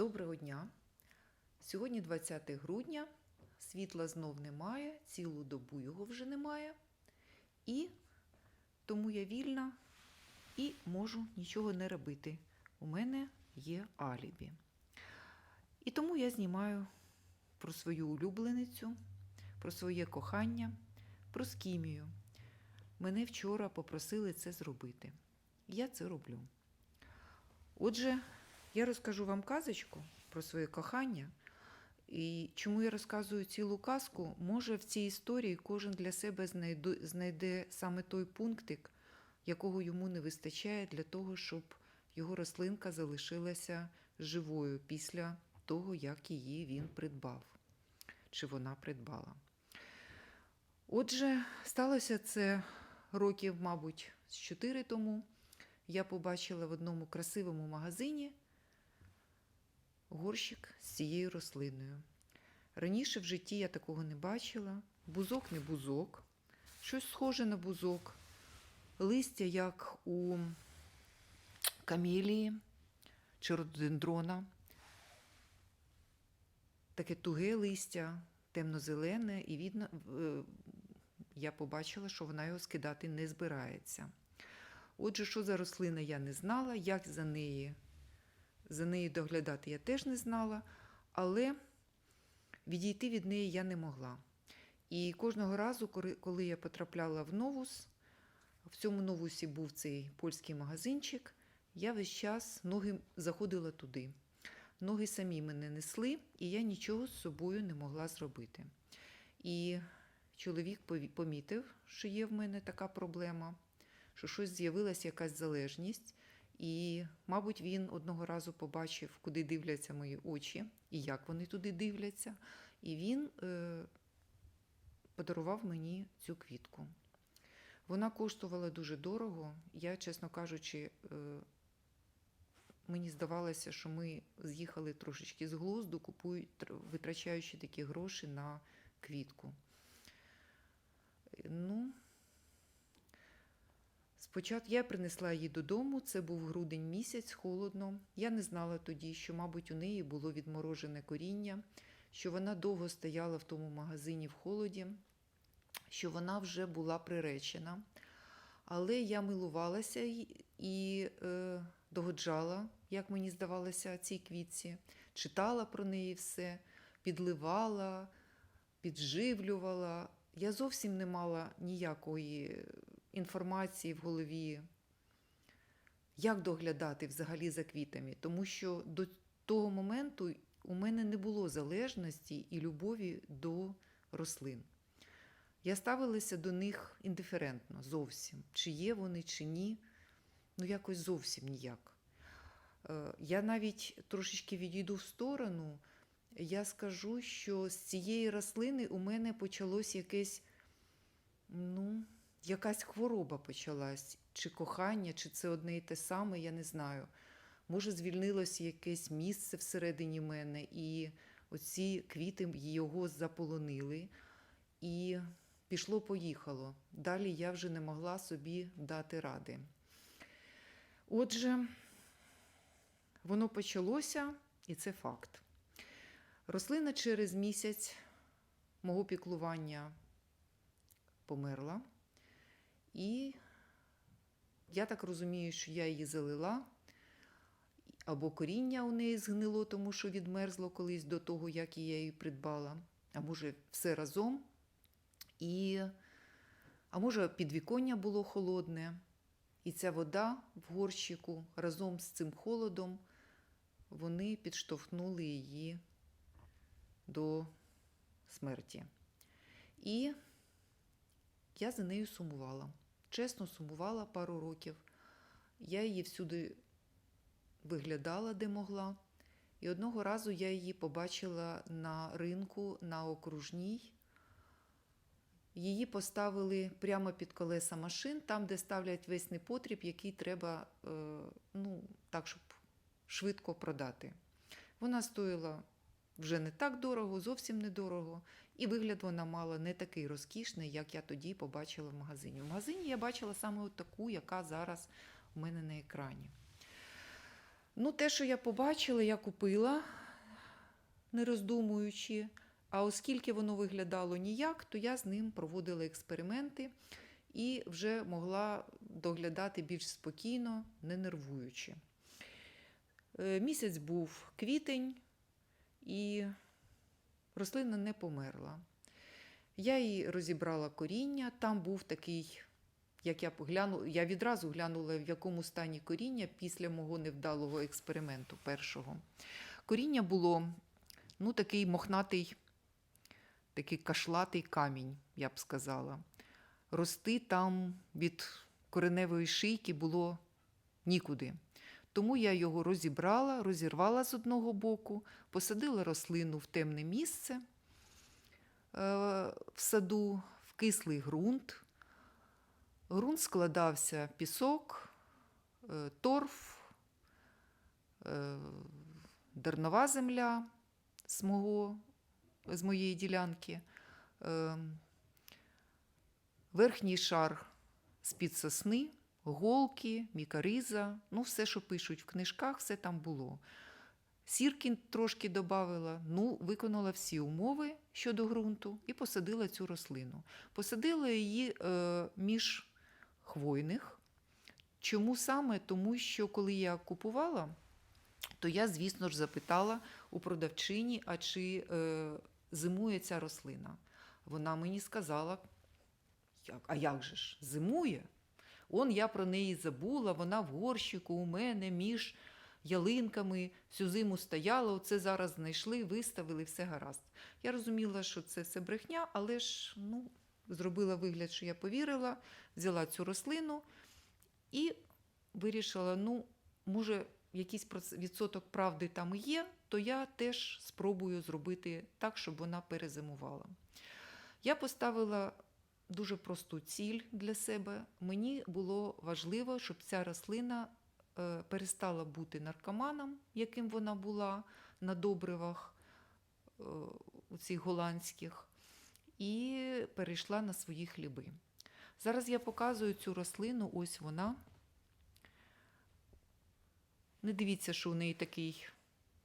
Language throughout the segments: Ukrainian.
Доброго дня! Сьогодні 20 грудня, світла знов немає, цілу добу його вже немає. І тому я вільна і можу нічого не робити. У мене є алібі. І тому я знімаю про свою улюбленицю, про своє кохання, про скімію. Мене вчора попросили це зробити. Я це роблю. Отже, я розкажу вам казочку про своє кохання. І чому я розказую цілу казку, може в цій історії кожен для себе знайде саме той пунктик, якого йому не вистачає для того, щоб його рослинка залишилася живою після того, як її він придбав, чи вона придбала. Отже, сталося це років, мабуть, з 4 тому. Я побачила в одному красивому магазині горщик з цією рослиною. Раніше в житті я такого не бачила. Бузок не бузок, щось схоже на бузок, листя, як у камелії чи рододендрона. Таке туге листя, темно-зелене, і видно, е, я побачила, що вона його скидати не збирається. Отже, що за рослина, я не знала, як за неї, за нею доглядати я теж не знала, але відійти від неї я не могла. І кожного разу, коли я потрапляла в новус, в цьому новусі був цей польський магазинчик, я весь час ноги заходила туди. Ноги самі мене несли, і я нічого з собою не могла зробити. І чоловік помітив, що є в мене така проблема, що щось з'явилася якась залежність. І, мабуть, він одного разу побачив, куди дивляться мої очі і як вони туди дивляться. І він е, подарував мені цю квітку. Вона коштувала дуже дорого. Я, чесно кажучи, е, мені здавалося, що ми з'їхали трошечки з глузду, купують, витрачаючи такі гроші на квітку. Ну, Спочатку я принесла її додому, це був грудень місяць, холодно. Я не знала тоді, що, мабуть, у неї було відморожене коріння, що вона довго стояла в тому магазині в холоді, що вона вже була приречена. Але я милувалася і е, догоджала, як мені здавалося, цій квітці, читала про неї все, підливала, підживлювала. Я зовсім не мала ніякої інформації в голові, як доглядати взагалі за квітами, тому що до того моменту у мене не було залежності і любові до рослин. Я ставилася до них індиферентно зовсім, чи є вони, чи ні. Ну, якось зовсім ніяк. Я навіть трошечки відійду в сторону, я скажу, що з цієї рослини у мене почалось якесь, ну, якась хвороба почалась, чи кохання, чи це одне і те саме, я не знаю. Може, звільнилося якесь місце всередині мене, і оці квіти його заполонили. І пішло-поїхало. Далі я вже не могла собі дати ради. Отже, воно почалося, і це факт. Рослина через місяць мого піклування померла. І я так розумію, що я її залила, або коріння у неї згнило, тому що відмерзло колись до того, як я її придбала, а може, все разом. І, А може, підвіконня було холодне, і ця вода в горщику разом з цим холодом вони підштовхнули її до смерті. І я за нею сумувала. Чесно, сумувала пару років. Я її всюди виглядала, де могла. І одного разу я її побачила на ринку на окружній. Її поставили прямо під колеса машин, там, де ставлять весь непотріб, який треба, ну, так, щоб швидко продати. Вона стоїла вже не так дорого, зовсім недорого. І вигляд вона мала не такий розкішний, як я тоді побачила в магазині. В магазині я бачила саме таку, яка зараз у мене на екрані. Ну, те, що я побачила, я купила, не роздумуючи. А оскільки воно виглядало ніяк, то я з ним проводила експерименти і вже могла доглядати більш спокійно, не нервуючи. Е, Місяць був квітень, і рослина не померла. Я її розібрала коріння, там був такий, як я поглянула, я відразу глянула, в якому стані коріння після мого невдалого експерименту першого. Коріння було ну, такий мохнатий, такий кашлатий камінь, я б сказала. Рости там від кореневої шийки було нікуди. Тому я його розібрала, розірвала з одного боку, посадила рослину в темне місце е, в саду, в кислий ґрунт. Ґрунт складався пісок, е, торф, е, дернова земля з, мого, з моєї ділянки, верхній шар з-під сосни, голки, мікариза, ну все, що пишуть в книжках, все там було. Сірки трошки додавала, ну, виконала всі умови щодо ґрунту і посадила цю рослину. Посадила її е, між хвойних. Чому саме? Тому що коли я купувала, то я, звісно ж, запитала у продавчині, а чи е, зимує ця рослина. Вона мені сказала, як, а як же ж, зимує? Он я про неї забула, вона в горщику у мене між ялинками всю зиму стояла, оце зараз знайшли, виставили, все гаразд. Я розуміла, що це все брехня, але ж ну, зробила вигляд, що я повірила, взяла цю рослину і вирішила, ну, може, якийсь відсоток правди там є, то я теж спробую зробити так, щоб вона перезимувала. Я поставила дуже просту ціль для себе. Мені було важливо, щоб ця рослина е, перестала бути наркоманом, яким вона була на добривах е, у цих голландських, і перейшла на свої хліби. Зараз я показую цю рослину, ось вона. Не дивіться, що у неї такий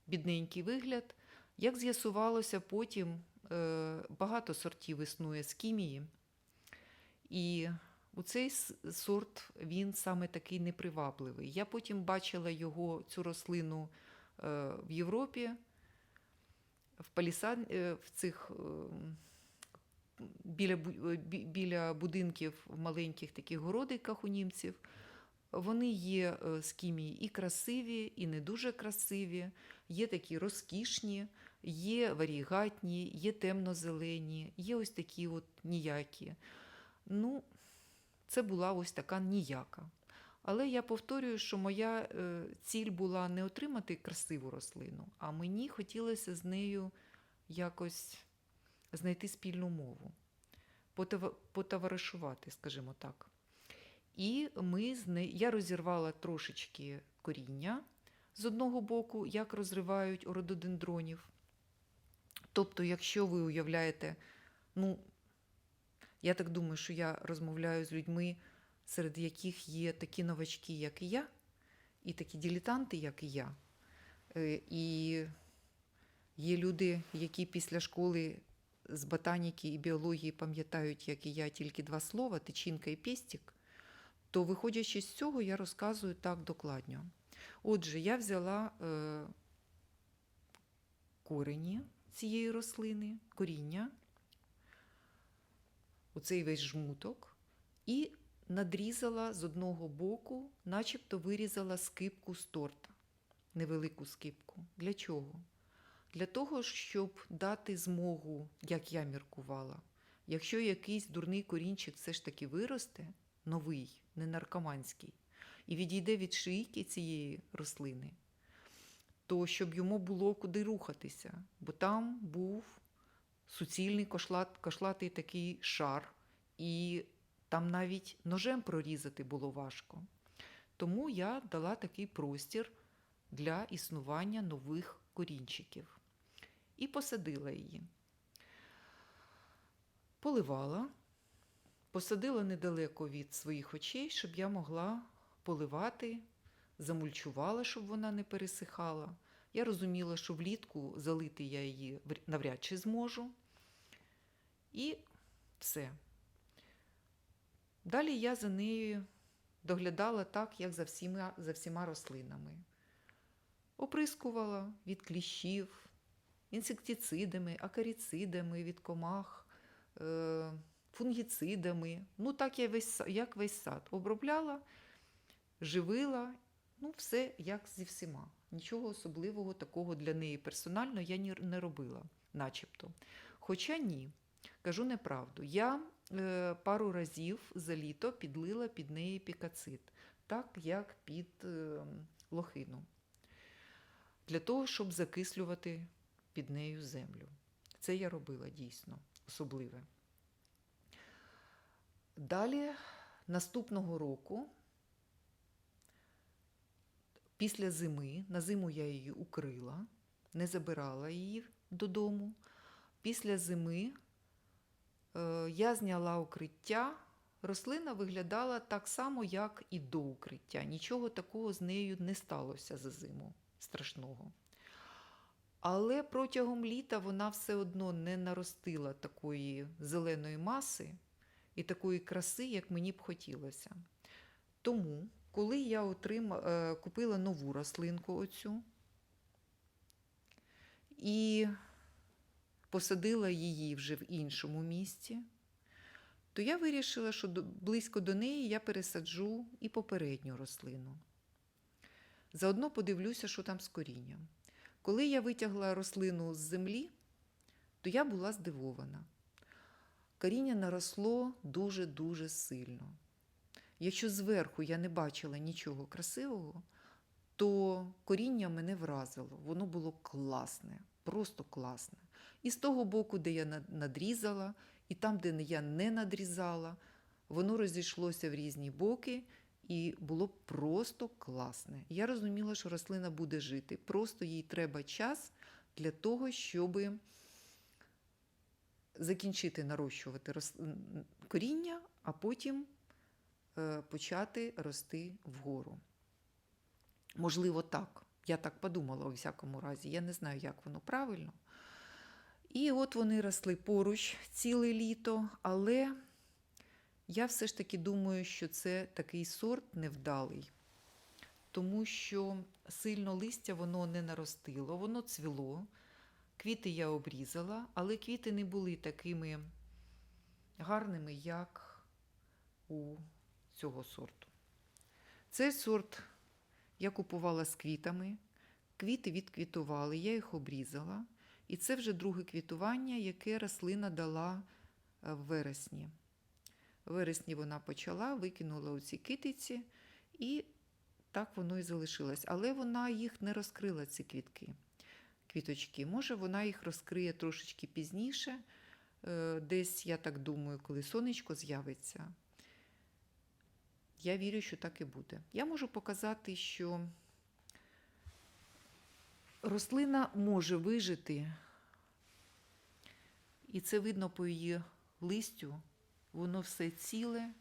бідненький вигляд. Як з'ясувалося, потім е, багато сортів існує з кімії. І у цей сорт він саме такий непривабливий. Я потім бачила його, цю рослину е, в Європі, в палісад, е, в цих е, біля, біля будинків в маленьких таких городиках у німців. Вони є з кімії і красиві, і не дуже красиві, є такі розкішні, є варігатні, є темно-зелені, є ось такі от ніякі. Ну, це була ось така ніяка. Але я повторюю, що моя е, ціль була не отримати красиву рослину, а мені хотілося з нею якось знайти спільну мову, потоваришувати, скажімо так. І ми з нею, я розірвала трошечки коріння з одного боку, як розривають рододендронів. Тобто, якщо ви уявляєте, ну, я так думаю, що я розмовляю з людьми, серед яких є такі новачки, як і я, і такі дилетанти, як і я. Е, І є люди, які після школи з ботаніки і біології пам'ятають, як і я, тільки два слова тичинка і пестик, то, виходячи з цього, я розказую так докладно. Отже, я взяла е, корені цієї рослини, коріння, оцей весь жмуток, і надрізала з одного боку, начебто вирізала скипку з торта, невелику скипку. Для чого? Для того, щоб дати змогу, як я міркувала, якщо якийсь дурний корінчик все ж таки виросте, новий, не наркоманський, і відійде від шийки цієї рослини, то щоб йому було куди рухатися, бо там був суцільний кошлат, кошлатий такий шар, і там навіть ножем прорізати було важко. Тому я дала такий простір для існування нових корінчиків і посадила її. Поливала, посадила недалеко від своїх очей, щоб я могла поливати замульчувала, щоб вона не пересихала. Я розуміла, що влітку залити я її навряд чи зможу. І все. Далі я за нею доглядала так, як за всіма, за всіма рослинами. Оприскувала від кліщів, інсектицидами, акаріцидами від комах, е, фунгіцидами. Ну, так я весь, як весь сад. Обробляла, живила, ну, все як зі всіма. Нічого особливого такого для неї персонально я не робила, начебто. Хоча ні, кажу неправду. Я е, пару разів за літо підлила під неї пікацит, так як під е, лохину, для того, щоб закислювати під нею землю. Це я робила дійсно особливе. Далі, наступного року, після зими, на зиму я її укрила, не забирала її додому. Після зими я зняла укриття. Рослина виглядала так само, як і до укриття. Нічого такого з нею не сталося за зиму страшного. Але протягом літа вона все одно не наростила такої зеленої маси і такої краси, як мені б хотілося. Тому, коли я отрима, е, купила нову рослинку оцю і посадила її вже в іншому місці, то я вирішила, що близько до неї я пересаджу і попередню рослину. Заодно подивлюся, що там з корінням. Коли я витягла рослину з землі, то я була здивована. Коріння наросло дуже-дуже сильно. Якщо зверху я не бачила нічого красивого, то коріння мене вразило. Воно було класне, просто класне. І з того боку, де я надрізала, і там, де я не надрізала, воно розійшлося в різні боки, і було просто класне. Я розуміла, що рослина буде жити. Просто їй треба час для того, щоб закінчити нарощувати коріння, а потім е, почати рости вгору. Можливо, так. Я так подумала у всякому разі. Я не знаю, як воно правильно. І от вони росли поруч ціле літо, але я все ж таки думаю, що це такий сорт невдалий, тому що сильно листя воно не наростило, воно цвіло. Квіти я обрізала, але квіти не були такими гарними, як у цього сорту. Цей сорт я купувала з квітами. Квіти відквітували, я їх обрізала. І це вже друге квітування, яке рослина дала е, в вересні. В вересні вона почала, викинула оці китиці, і так воно і залишилось. Але вона їх не розкрила, ці квітки, квіточки. Може, вона їх розкриє трошечки пізніше, е, десь, я так думаю, коли сонечко з'явиться. Я вірю, що так і буде. Я можу показати, що рослина може вижити, і це видно по її листю. Воно все ціле,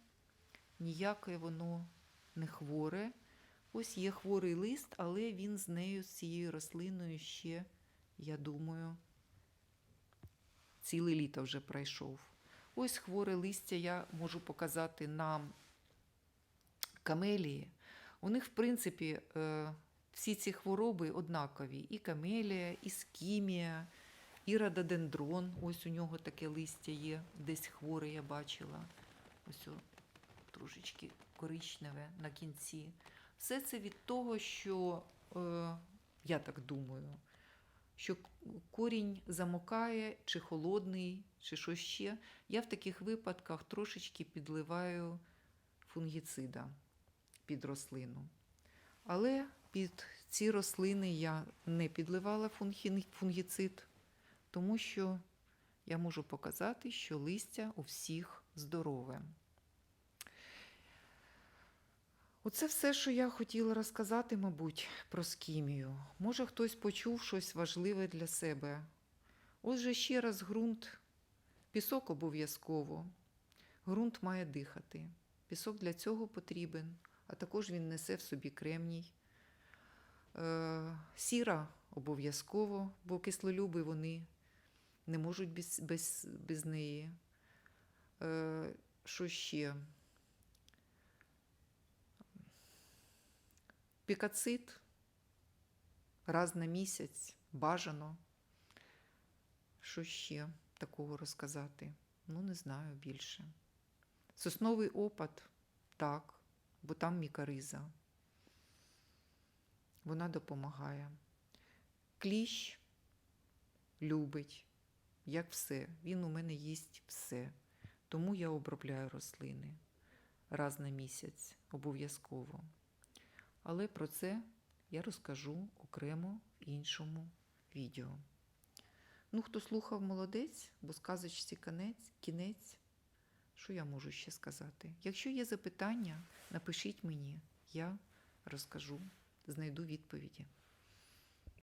ніяке воно не хворе. Ось є хворий лист, але він з нею, з цією рослиною ще, я думаю, ціле літо вже пройшов. Ось хворе листя я можу показати на камелії. У них, в принципі, е, всі ці хвороби однакові: і камелія, і скімія, і рододендрон. Ось у нього таке листя є, десь хворе я бачила. Ось трошечки коричневе на кінці. Все це від того, що е, я так думаю, що корінь замокає, чи холодний, чи що ще. Я в таких випадках трошечки підливаю фунгіцида під рослину. Але під ці рослини я не підливала фунгі- фунгіцид, тому що я можу показати, що листя у всіх здорове. Оце все, що я хотіла розказати, мабуть, про скімію. Може, хтось почув щось важливе для себе. Отже, ще раз ґрунт, пісок обов'язково. Ґрунт має дихати. Пісок для цього потрібен, а також він несе в собі кремній, Е, сіра обов'язково, бо кислолюби вони не можуть без, без, без неї. Е, що ще? Пікацит раз на місяць бажано. Що ще такого розказати? Ну, не знаю більше. Сосновий опад, так, бо там мікариза. Вона допомагає. Кліщ любить, як все. Він у мене їсть все. Тому я обробляю рослини раз на місяць обов'язково. Але про це я розкажу окремо в іншому відео. Ну, хто слухав молодець, бо сказочці кінець, кінець. Що я можу ще сказати? Якщо є запитання, напишіть мені, я розкажу, знайду відповіді.